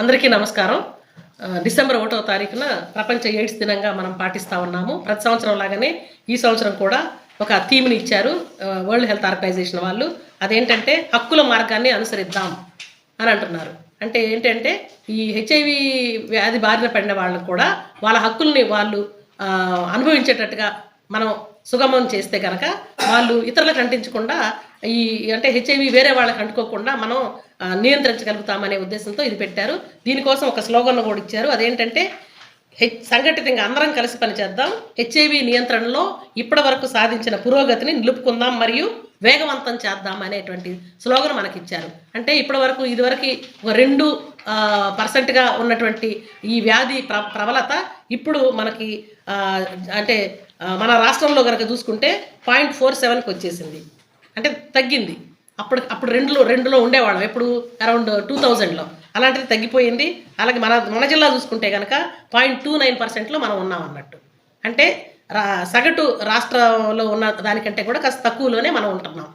అందరికీ నమస్కారం. డిసెంబర్ ఒకటో తారీఖున ప్రపంచ ఎయిడ్స్ దినంగా మనం పాటిస్తూ ఉన్నాము. ప్రతి సంవత్సరం లాగానే ఈ సంవత్సరం కూడా ఒక థీమ్ని ఇచ్చారు వరల్డ్ హెల్త్ ఆర్గనైజేషన్ వాళ్ళు. అదేంటంటే హక్కుల మార్గాన్ని అనుసరిద్దాం అని అంటున్నారు. అంటే ఏంటంటే ఈ హెచ్ఐవి వ్యాధి బారిన పడిన వాళ్ళకు కూడా వాళ్ళ హక్కుల్ని వాళ్ళు అనుభవించేటట్టుగా మనం సుగమం చేస్తే కనుక వాళ్ళు ఇతరులకు అంటించకుండా ఈ అంటే హెచ్ఐవి వేరే వాళ్ళకి అంటుకోకుండా మనం నియంత్రించగలుగుతామనే ఉద్దేశంతో ఇది పెట్టారు. దీనికోసం ఒక స్లోగన్ కూడా ఇచ్చారు. అదేంటంటే హెచ్ సంఘటితంగా అందరం కలిసి పనిచేద్దాం. హెచ్ఐవి నియంత్రణలో ఇప్పటి వరకు సాధించిన పురోగతిని నిలుపుకుందాం మరియు వేగవంతం చేద్దాం అనేటువంటి స్లోగన్ మనకి ఇచ్చారు అంటే ఇప్పటి వరకు ఇదివరకు ఒక రెండు పర్సెంట్గా ఉన్నటువంటి ఈ వ్యాధి ప్ర ప్రబలత ఇప్పుడు మనకి అంటే మన రాష్ట్రంలో కనుక చూసుకుంటే పాయింట్ ఫోర్ సెవెన్కి వచ్చేసింది. అంటే తగ్గింది. అప్పుడు అప్పుడు రెండులో రెండులో ఉండేవాళ్ళం. ఎప్పుడు అరౌండ్ టూ థౌజండ్లో. అలాంటిది తగ్గిపోయింది. అలాగే మన మన జిల్లా చూసుకుంటే కనుక పాయింట్ టూ నైన్ పర్సెంట్లో మనం ఉన్నాం అన్నట్టు. అంటే రా సగటు రాష్ట్రంలో ఉన్న దానికంటే కూడా కాస్త తక్కువలోనే మనం ఉంటున్నాం.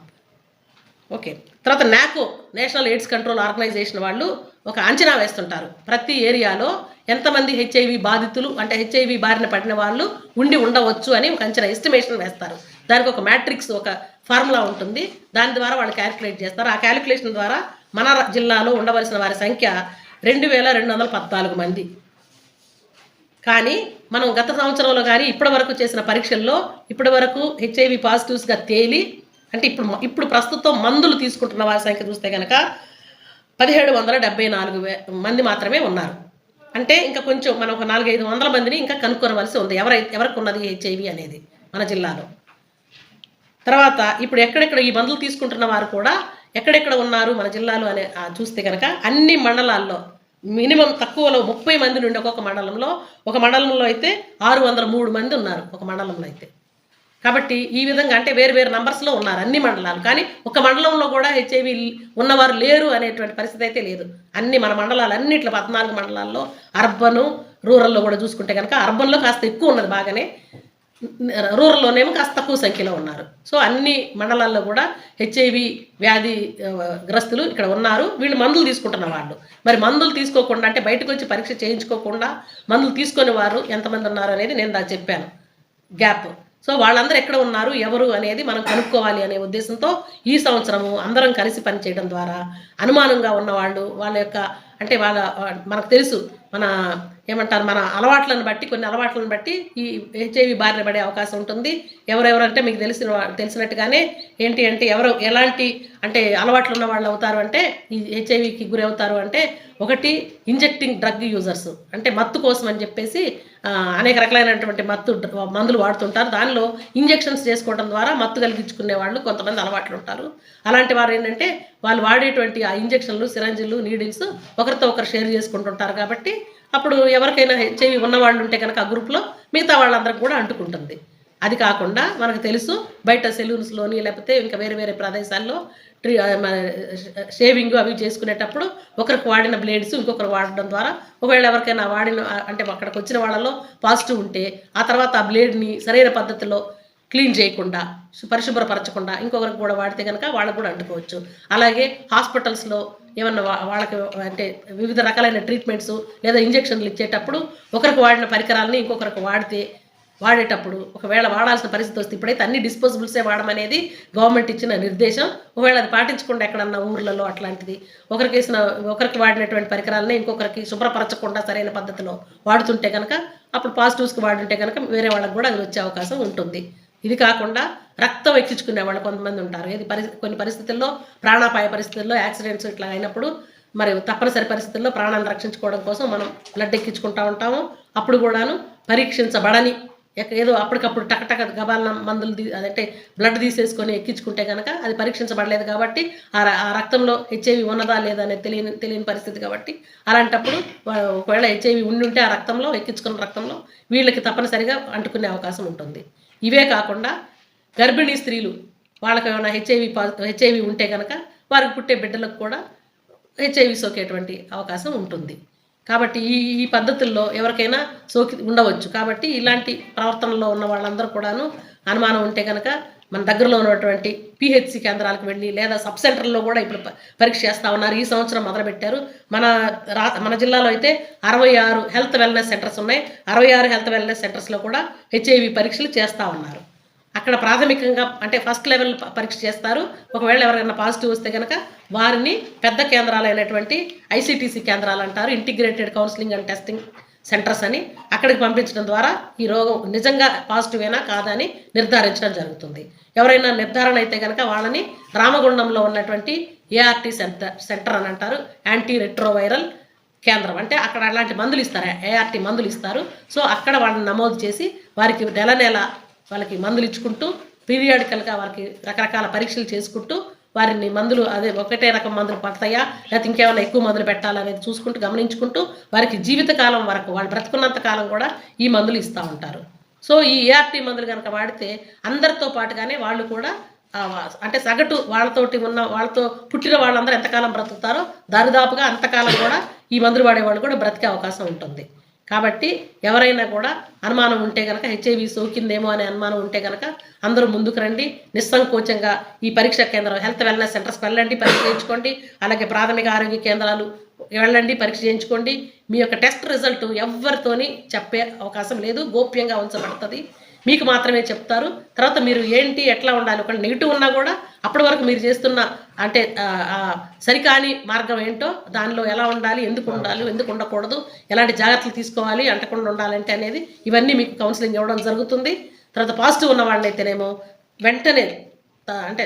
ఓకే. తర్వాత నాకో నేషనల్ ఎయిడ్స్ కంట్రోల్ ఆర్గనైజేషన్ వాళ్ళు ఒక అంచనా వేస్తుంటారు. ప్రతి ఏరియాలో ఎంతమంది హెచ్ఐవి బాధితులు అంటే హెచ్ఐవి బారిన పడిన వాళ్ళు ఉండి ఉండవచ్చు అని ఒక అంచనా ఎస్టిమేషన్ వేస్తారు. దానికి ఒక మ్యాట్రిక్స్ ఒక ఫార్ములా ఉంటుంది. దాని ద్వారా వాళ్ళు క్యాలిక్యులేట్ చేస్తారు. ఆ క్యాలిక్యులేషన్ ద్వారా మన జిల్లాలో ఉండవలసిన వారి సంఖ్య రెండు వేల రెండు వందల పద్నాలుగు మంది. కానీ మనం గత సంవత్సరంలో కానీ ఇప్పటి వరకు చేసిన పరీక్షల్లో ఇప్పటి వరకు హెచ్ఐవి పాజిటివ్స్గా తేలి అంటే ఇప్పుడు ఇప్పుడు ప్రస్తుతం మందులు తీసుకుంటున్న వారి సంఖ్య చూస్తే కనుక పదిహేడు వందల డెబ్బై నాలుగు వే మంది మాత్రమే ఉన్నారు. అంటే ఇంకా కొంచెం మనం ఒక నాలుగైదు వందల మందిని ఇంకా కనుక్కోవలసి ఉంది. ఎవరై ఎవరికి ఉన్నది హెచ్ఐవి అనేది మన జిల్లాలో. తర్వాత ఇప్పుడు ఎక్కడెక్కడ ఈ మందులు తీసుకుంటున్న వారు కూడా ఎక్కడెక్కడ ఉన్నారు మన జిల్లాలో అనే చూస్తే కనుక అన్ని మండలాల్లో మినిమం తక్కువలో ముప్పై మంది నుండి ఒక్కొక్క మండలంలో ఒక మండలంలో అయితే ఆరు వందల మూడు మంది ఉన్నారు ఒక మండలంలో అయితే. కాబట్టి ఈ విధంగా అంటే వేరు వేరు నంబర్స్లో ఉన్నారు అన్ని మండలాలు. కానీ ఒక మండలంలో కూడా హెచ్ఐవి ఉన్నవారు లేరు అనేటువంటి పరిస్థితి అయితే లేదు. అన్ని మన మండలాలు అన్నిట్లో పద్నాలుగు మండలాల్లో అర్బను రూరల్లో కూడా చూసుకుంటే కనుక అర్బన్లో కాస్త ఎక్కువ ఉన్నది బాగానే. రూరల్లోనేమో కాస్త తక్కువ సంఖ్యలో ఉన్నారు. సో అన్ని మండలాల్లో కూడా హెచ్ఐవి వ్యాధి గ్రస్తులు ఇక్కడ ఉన్నారు. వీళ్ళు మందులు తీసుకుంటున్న వాళ్ళు. మరి మందులు తీసుకోకుండా అంటే బయటకు వచ్చి పరీక్ష చేయించుకోకుండా మందులు తీసుకొని వారు ఎంతమంది ఉన్నారు అనేది నేను దా చెప్పాను. గ్యాప్. సో వాళ్ళందరూ ఎక్కడ ఉన్నారు ఎవరు అనేది మనం కనుక్కోవాలి అనే ఉద్దేశంతో ఈ సంవత్సరము అందరం కలిసి పనిచేయడం ద్వారా అనుమానంగా ఉన్నవాళ్ళు వాళ్ళ యొక్క అంటే వాళ్ళ మనకు తెలుసు మన ఏమంటారు మన అలవాట్లను బట్టి కొన్ని అలవాట్లను బట్టి ఈ హెచ్ఐవి బారిన పడే అవకాశం ఉంటుంది. ఎవరెవరంటే మీకు తెలిసిన తెలిసినట్టుగానే ఏంటి అంటే ఎవరు ఎలాంటి అంటే అలవాట్లు ఉన్న వాళ్ళు అవుతారు అంటే ఈ హెచ్ఐవికి గురి అవుతారు అంటే ఒకటి ఇంజెక్టింగ్ డ్రగ్ యూజర్స్. అంటే మత్తు కోసం అని చెప్పేసి అనేక రకాలైనటువంటి మత్తు మందులు వాడుతుంటారు. దానిలో ఇంజెక్షన్స్ చేసుకోవడం ద్వారా మత్తు కలిగించుకునే వాళ్ళు కొంతమంది అలవాట్లు ఉంటారు అలాంటి వారు ఏంటంటే వాళ్ళు వాడేటువంటి ఆ ఇంజక్షన్లు సిరంజిలు నీడిల్స్ ఒకరితో ఒకరు షేర్ చేసుకుంటుంటారు కాబట్టి అప్పుడు ఎవరికైనా హెచ్ఐవి ఉన్నవాళ్ళు ఉంటే కనుక ఆ గ్రూప్లో మిగతా వాళ్ళందరూ కూడా అంటుకుంటుంది. అది కాకుండా మనకు తెలుసు బయట సెలూన్స్లోని లేకపోతే ఇంకా వేరే వేరే ప్రదేశాల్లో ట్రీ షేవింగ్ అవి చేసుకునేటప్పుడు ఒకరికి వాడిన బ్లేడ్స్ ఇంకొకరు వాడడం ద్వారా ఒకవేళ ఎవరికైనా వాడిన అంటే అక్కడికి వచ్చిన వాళ్ళలో పాజిటివ్ ఉంటే ఆ తర్వాత ఆ బ్లేడ్ని సరైన పద్ధతిలో క్లీన్ చేయకుండా పరిశుభ్రపరచకుండా ఇంకొకరికి కూడా వాడితే కనుక వాళ్ళకు కూడా అంటుకోవచ్చు. అలాగే హాస్పిటల్స్లో ఏమన్నా వా- వాళ్ళకి అంటే వివిధ రకాలైన ట్రీట్మెంట్స్ లేదా ఇంజెక్షన్లు ఇచ్చేటప్పుడు ఒకరికి వాడిన పరికరాలని ఇంకొకరికి వాడితే వాడేటప్పుడు ఒకవేళ వాడాల్సిన పరిస్థితి వస్తే ఇప్పుడైతే అన్ని డిస్పోజబుల్సే వాడమనేది గవర్నమెంట్ ఇచ్చిన నిర్దేశం. ఒకవేళ అది పాటించకుండా ఎక్కడన్నా ఊర్లలో అట్లాంటిది ఒకరికి వేసిన ఒకరికి వాడినటువంటి పరికరాలని ఇంకొకరికి శుభ్రపరచకుండా సరైన పద్ధతిలో వాడుతుంటే కనుక అప్పుడు పాజిటివ్స్కి వాడుంటే కనుక వేరే వాళ్ళకి కూడా అది వచ్చే అవకాశం ఉంటుంది. ఇది కాకుండా రక్తం ఎక్కించుకునే వాళ్ళు కొంతమంది ఉంటారు. ఇది పరి కొన్ని పరిస్థితుల్లో ప్రాణాపాయ పరిస్థితుల్లో యాక్సిడెంట్స్ ఇట్లా అయినప్పుడు మరి తప్పనిసరి పరిస్థితుల్లో ప్రాణాలను రక్షించుకోవడం కోసం మనం బ్లడ్ ఎక్కించుకుంటా ఉంటాము. అప్పుడు కూడాను పరీక్షించబడని ఏదో అప్పటికప్పుడు టకటక గబాలన మందులు తీ అదంటే బ్లడ్ తీసేసుకొని ఎక్కించుకుంటే కనుక అది పరీక్షించబడలేదు కాబట్టి ఆ రక్తంలో హెచ్ఐవి ఉన్నదా లేదా అనేది తెలియని తెలియని పరిస్థితి కాబట్టి అలాంటప్పుడు ఒకవేళ హెచ్ఐవి ఉండి ఉంటే ఆ రక్తంలో ఎక్కించుకున్న రక్తంలో వీళ్ళకి తప్పనిసరిగా అంటుకునే అవకాశం ఉంటుంది. ఇవే కాకుండా గర్భిణీ స్త్రీలు వాళ్ళకి ఏమైనా హెచ్ఐవి హెచ్ఐవి ఉంటే కనుక వారికి పుట్టే బిడ్డలకు కూడా హెచ్ఐవి సోకేటువంటి అవకాశం ఉంటుంది. కాబట్టి ఈ ఈ పద్ధతుల్లో ఎవరికైనా సోకి ఉండవచ్చు. కాబట్టి ఇలాంటి ప్రవర్తనలో ఉన్న వాళ్ళందరూ కూడాను అనుమానం ఉంటే కనుక మన దగ్గరలో ఉన్నటువంటి పిహెచ్సి కేంద్రాలకు వెళ్ళి లేదా సబ్ సెంటర్లో కూడా ఇప్పుడు పరీక్ష చేస్తూ ఉన్నారు. ఈ సంవత్సరం మొదలుపెట్టారు. మన రా మన జిల్లాలో అయితే అరవై ఆరు హెల్త్ వెల్నెస్ సెంటర్స్ ఉన్నాయి. అరవై ఆరు హెల్త్ వెల్నెస్ సెంటర్స్లో కూడా హెచ్ఐవి పరీక్షలు చేస్తూ ఉన్నారు. అక్కడ ప్రాథమికంగా అంటే ఫస్ట్ లెవెల్ పరీక్ష చేస్తారు. ఒకవేళ ఎవరైనా పాజిటివ్ వస్తే కనుక వారిని పెద్ద కేంద్రాలైనటువంటి ఐసిటిసి కేంద్రాలు అంటారు. Integrated counselling and testing centres అని అక్కడికి పంపించడం ద్వారా ఈ రోగం నిజంగా పాజిటివేనా కాదా అని నిర్ధారించడం జరుగుతుంది. ఎవరైనా నిర్ధారణ అయితే కనుక వాళ్ళని రామగుండంలో ఉన్నటువంటి ఏఆర్టీ సెంటర్ సెంటర్ అని అంటారు. యాంటీ రెట్రోవైరల్ కేంద్రం. అంటే అక్కడ అలాంటి మందులు ఇస్తారు. ఏఆర్టీ మందులు ఇస్తారు. సో అక్కడ వాళ్ళని నమోదు చేసి వారికి నెల నెల వాళ్ళకి మందులు ఇచ్చుకుంటూ పీరియాడికల్గా వారికి రకరకాల పరీక్షలు చేసుకుంటూ వారిని మందులు అదే ఒకటే రకం మందులు పడతాయా? లేకపోతే ఇంకేమైనా ఎక్కువ మందులు పెట్టాలా అనేది చూసుకుంటూ గమనించుకుంటూ వారికి జీవితకాలం వరకు వాళ్ళు బ్రతుకున్నంత కాలం కూడా ఈ మందులు ఇస్తూ ఉంటారు. సో ఈ ఏఆర్టీ మందులు కనుక వాడితే అందరితో పాటుగానే వాళ్ళు కూడా అంటే సగటు వాళ్ళతోటి ఉన్న వాళ్ళతో పుట్టిన వాళ్ళందరూ ఎంతకాలం బ్రతుకుతారో దరిదాపుగా అంతకాలం కూడా ఈ మందులు వాడేవాళ్ళు కూడా బ్రతికే అవకాశం ఉంటుంది. కాబట్టి ఎవరైనా కూడా అనుమానం ఉంటే కనుక హెచ్ఐవి సోకిందేమో అనే అనుమానం ఉంటే కనుక అందరూ ముందుకు రండి. నిస్సంకోచంగా ఈ పరీక్షా కేంద్రం హెల్త్ వెల్నెస్ సెంటర్స్కి వెళ్ళండి పరీక్ష చేయించుకోండి. అలాగే ప్రాథమిక ఆరోగ్య కేంద్రాలు వెళ్ళండి పరీక్ష చేయించుకోండి. మీ యొక్క టెస్ట్ రిజల్ట్ ఎవరితోని చెప్పే అవకాశం లేదు. గోప్యంగా ఉంచబడుతుంది. మీకు మాత్రమే చెప్తారు. తర్వాత మీరు ఏంటి ఎట్లా ఉండాలి ఒకవేళ నెగిటివ్ ఉన్నా కూడా అప్పటి వరకు మీరు చేస్తున్న అంటే సరికాని మార్గం ఏంటో దానిలో ఎలా ఉండాలి ఎందుకు ఉండాలి ఎందుకు ఉండకూడదు ఎలాంటి జాగ్రత్తలు తీసుకోవాలి అంటకుండా ఉండాలంటే అనేది ఇవన్నీ మీకు కౌన్సిలింగ్ ఇవ్వడం జరుగుతుంది. తర్వాత పాజిటివ్ ఉన్న వాళ్ళైతేనేమో వెంటనే అంటే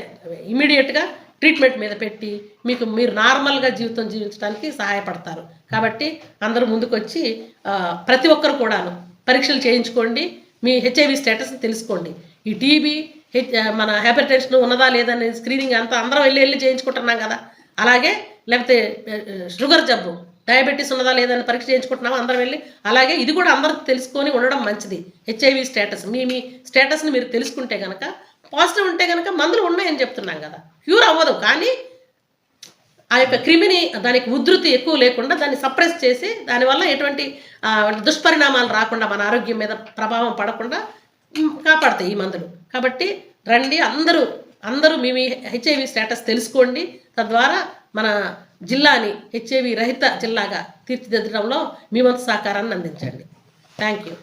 ఇమీడియట్గా ట్రీట్మెంట్ మీద పెట్టి మీకు మీరు నార్మల్గా జీవితం జీవించడానికి సహాయపడతారు. కాబట్టి అందరూ ముందుకొచ్చి ప్రతి ఒక్కరు కూడాను పరీక్షలు చేయించుకోండి. మీ హెచ్ఐవి స్టేటస్ తెలుసుకోండి. ఈ టీబీ హెచ్ మన హైపర్ ఉన్నదా లేదనే స్క్రీనింగ్ అంతా అందరం వెళ్ళి వెళ్ళి చేయించుకుంటున్నాం కదా. అలాగే లేకపోతే షుగర్ జబ్బు డయాబెటీస్ ఉన్నదా లేదని పరీక్ష చేయించుకుంటున్నాం అందరం వెళ్ళి. అలాగే ఇది కూడా అందరూ తెలుసుకొని ఉండడం మంచిది. హెచ్ఐవి స్టేటస్ మీ మీ స్టేటస్ని మీరు తెలుసుకుంటే కనుక పాజిటివ్ ఉంటే కనుక మందులు ఉన్నాయని చెప్తున్నాం కదా. క్యూర్ అవ్వదు. కానీ ఆ యొక్క క్రిమిని దానికి ఉధృతి ఎక్కువ లేకుండా దాన్ని సప్రెస్ చేసి దానివల్ల ఎటువంటి దుష్పరిణామాలు రాకుండా మన ఆరోగ్యం మీద ప్రభావం పడకుండా కాపాడతాయి ఈ మందులు. కాబట్టి రండి అందరూ అందరూ మీ మీ హెచ్ఐవి స్టేటస్ తెలుసుకోండి. తద్వారా మన జిల్లాని హెచ్ఐవి రహిత జిల్లాగా తీర్చిదిద్దడంలో మీ వంతు సహకారాన్ని అందించండి. Thank you